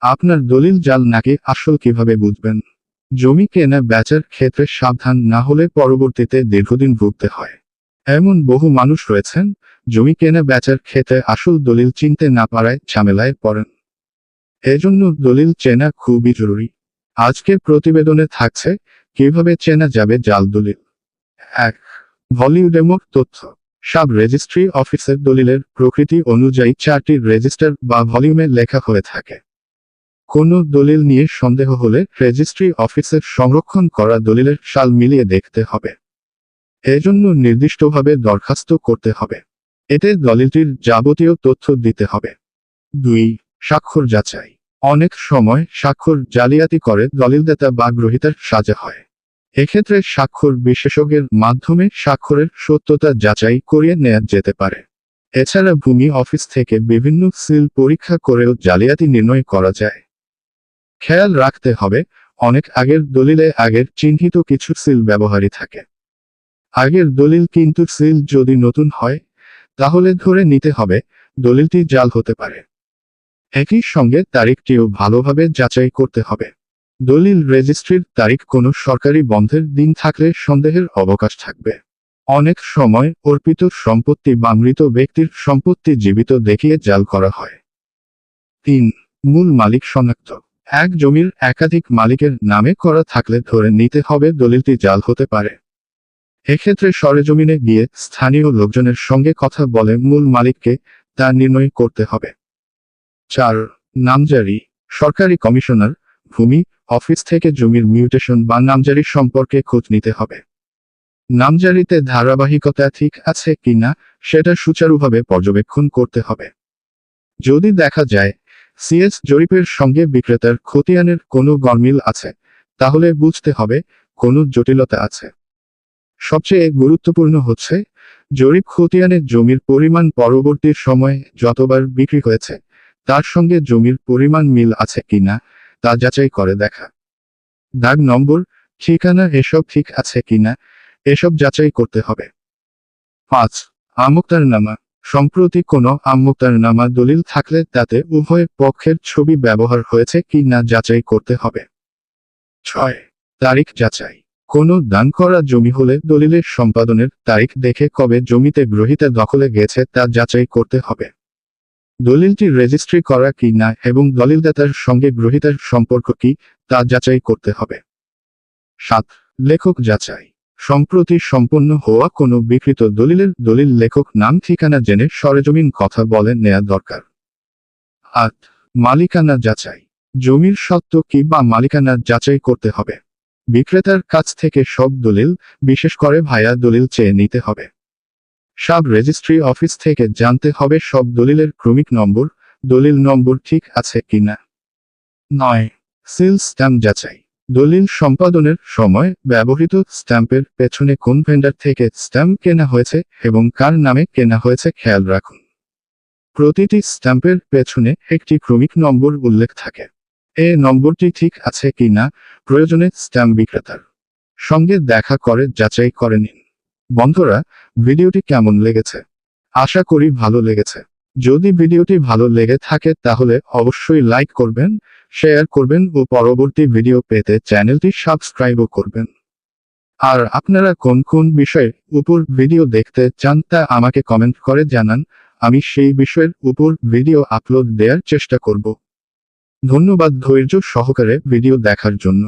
আপনার দলিল জাল নাকি আসল কীভাবে বুঝবেন? জমি কেনা, বেচার ক্ষেত্রে সাবধান না হলে পরবর্তীতে দীর্ঘদিন ভুগতে হয়। এমন বহু মানুষ রয়েছেন, জমি কেনা, বেচার ক্ষেত্রে আসল দলিল চিনতে না পারায় ঝামেলায় পড়েন। এজন্য দলিল চেনা খুবই জরুরি। আজকের প্রতিবেদনে থাকছে, কীভাবে চেনা যাবে জাল দলিল। এক ভলিউডেমোর তথ্য। সাব রেজিস্ট্রি অফিসের দলিলের প্রকৃতি অনুযায়ী চারটি রেজিস্টার বা ভলিউমে লেখা হয়ে থাকে। কোনো দলিল নিয়ে সন্দেহ হলে রেজিস্ট্রি অফিসের সংরক্ষণ করা দলিলের সাল মিলিয়ে দেখতে হবে। এজন্য নির্দিষ্টভাবে দরখাস্ত করতে হবে। এতে দলিলটির যাবতীয় তথ্য দিতে হবে। দুই, স্বাক্ষর যাচাই। অনেক সময় স্বাক্ষর জালিয়াতি করে দলিলদাতা বা গ্রহীতার সাজা হয়। এক্ষেত্রে স্বাক্ষর বিশেষজ্ঞের মাধ্যমে স্বাক্ষরের সত্যতা যাচাই করিয়ে নেওয়া যেতে পারে। এছাড়া ভূমি অফিস থেকে বিভিন্ন সিল পরীক্ষা করেও জালিয়াতি নির্ণয় করা যায়। খেয়াল রাখতে হবে, অনেক আগের দলিলে আগের চিহ্নিত কিছু সিল ব্যবহারই থাকে। আগের দলিল কিন্তু সিল যদি নতুন হয়, তাহলে ধরে নিতে হবে, দলিলটি জাল হতে পারে। একই সঙ্গে তারিখটিও ভালোভাবে যাচাই করতে হবে। দলিল রেজিস্ট্রির তারিখ কোনো সরকারি বন্ধের দিন থাকলে সন্দেহের অবকাশ থাকবে। অনেক সময় অর্পিত সম্পত্তি বা মৃত ব্যক্তির সম্পত্তি জীবিত দেখিয়ে জাল করা হয়। তিন, মূল মালিক শনাক্ত। এক জমির একাধিক মালিকের নামে করা থাকলে ধরে নিতে হবে দলিলটি জাল হতে পারে। এক্ষেত্রে সরেজমিনে গিয়ে স্থানীয় লোকজনের সঙ্গে কথা বলে মূল মালিককে তা নির্ণয় করতে হবে। চার, নামজারি। সরকারি কমিশনার, ভূমি, অফিস থেকে জমির মিউটেশন বা নামজারি সম্পর্কে খোঁজ নিতে হবে। নামজারিতে ধারাবাহিকতা ঠিক আছে কিনা সেটা সুচারুভাবে পর্যবেক্ষণ করতে হবে। যদি দেখা যায় সিএস জরিপের সঙ্গে বিক্রেতার খতিয়ানের কোনো গরমিল আছে, তাহলে বুঝতে হবে কোনো জটিলতা আছে। সবচেয়ে গুরুত্বপূর্ণ হচ্ছে, জরিপ খতিয়ানের জমির পরিমাণ পরবর্তী সময়ে যতবার বিক্রি হয়েছে, তার সঙ্গে জমির পরিমাণ মিল আছে কিনা তা যাচাই করে দেখা। দাগ নম্বর, ঠিকানা এসব ঠিক আছে কিনা এসব যাচাই করতে হবে। পাঁচ আমুক্তারনামা সম্প্রতি কোনো আমুক্তারনামা দলিল থাকলে তাতে উভয় পক্ষের ছবি ব্যবহার হয়েছে কি না যাচাই করতে হবে। ছয়, তারিখ যাচাই। কোনো দান করা জমি হলে দলিলের সম্পাদনের তারিখ দেখে কবে জমিতে গ্রহীতা দখলে গেছে তা যাচাই করতে হবে। দলিলটি রেজিস্ট্রি করা কি না এবং দলিলদাতার সঙ্গে গ্রহীতার সম্পর্ক কি তা যাচাই করতে হবে। সাত, লেখক যাচাই। সম্প্রতি সম্পন্ন হওয়া কোনো বিকৃত দলিলের দলিল লেখক নাম ঠিকানা জেনে সরেজমিন কথা বলে নেয়া দরকার। আট, মালিকানা যাচাই। জমির সত্ত্ব কি বা মালিকানা যাচাই করতে হবে। বিক্রেতার কাছ থেকে সব দলিল, বিশেষ করে ভায়া দলিল চেয়ে নিতে হবে। সাব রেজিস্ট্রি অফিস থেকে জানতে হবে সব দলিলের ক্রমিক নম্বর, দলিল নম্বর ঠিক আছে কিনা। নয় সিল স্ট্যাম্প যাচাই। দলিল সম্পাদনের সময় ব্যবহৃত স্ট্যাম্পের পেছনে কোন ভেন্ডার থেকে স্ট্যাম্প কেনা হয়েছে এবং কার নামে কেনা হয়েছে খেয়াল রাখুন। প্রতিটি স্ট্যাম্পের পেছনে একটি ক্রমিক নম্বর উল্লেখ থাকে। এ নম্বরটি ঠিক আছে কিনা প্রয়োজনে স্ট্যাম্প বিক্রেতার সঙ্গে দেখা করে যাচাই করে নিন। বন্ধুরা, ভিডিওটি কেমন লেগেছে? আশা করি ভালো লেগেছে। যদি ভিডিওটি ভালো লেগে থাকে তাহলে অবশ্যই লাইক করবেন শেয়ার করবেন ও পরবর্তী ভিডিও পেতে চ্যানেলটি সাবস্ক্রাইবও করবেন। আর আপনারা কোন কোন বিষয়ের উপর ভিডিও দেখতে চান তা আমাকে কমেন্ট করে জানান, আমি সেই বিষয়ের উপর ভিডিও আপলোড দেওয়ার চেষ্টা করব। ধন্যবাদ ধৈর্য সহকারে ভিডিও দেখার জন্য।